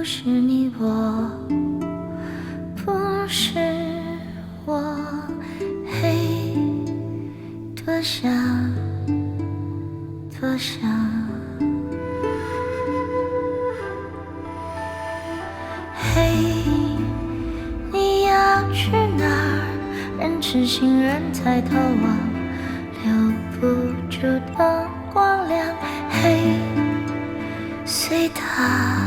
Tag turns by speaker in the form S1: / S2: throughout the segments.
S1: 不是你，我不是我。嘿，多想，多想。嘿，你要去哪？人痴心人在逃亡，留不住的光亮。嘿，随它。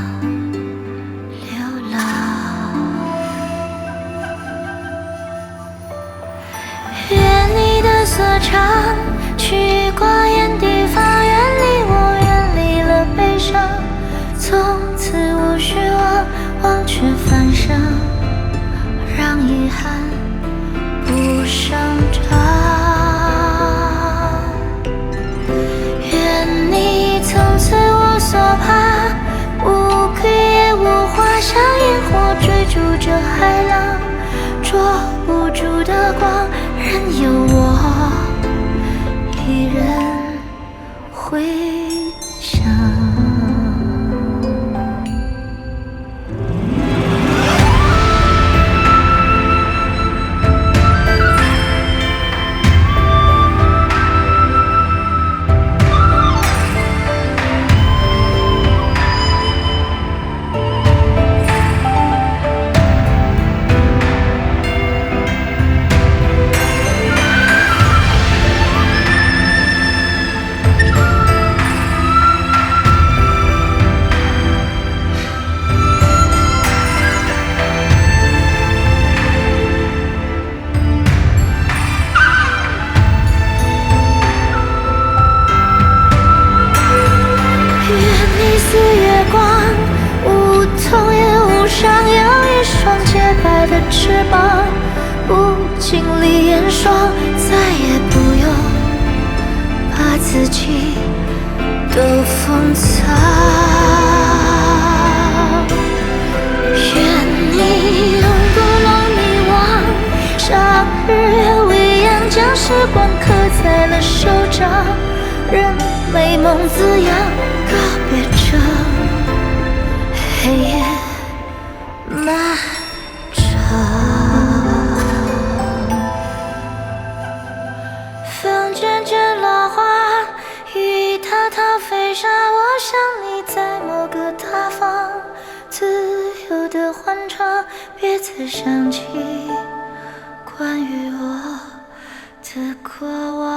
S1: 所怕，无愧也无花，像萤火追逐着海浪，捉不住的光，任由我一人回。的翅膀，不经历严霜，再也不用把自己都封藏。愿你永不能迷惘，像日月未央，将时光刻在了手掌，任美梦滋养，告别这黑夜漫滔飞沙，我想你在某个他方，自由的欢唱，别再想起关于我的过往。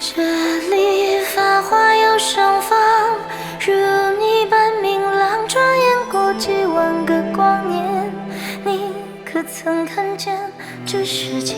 S1: 这里繁华又盛放，如你般明朗。转眼过几万个光年，你可曾看见这世界？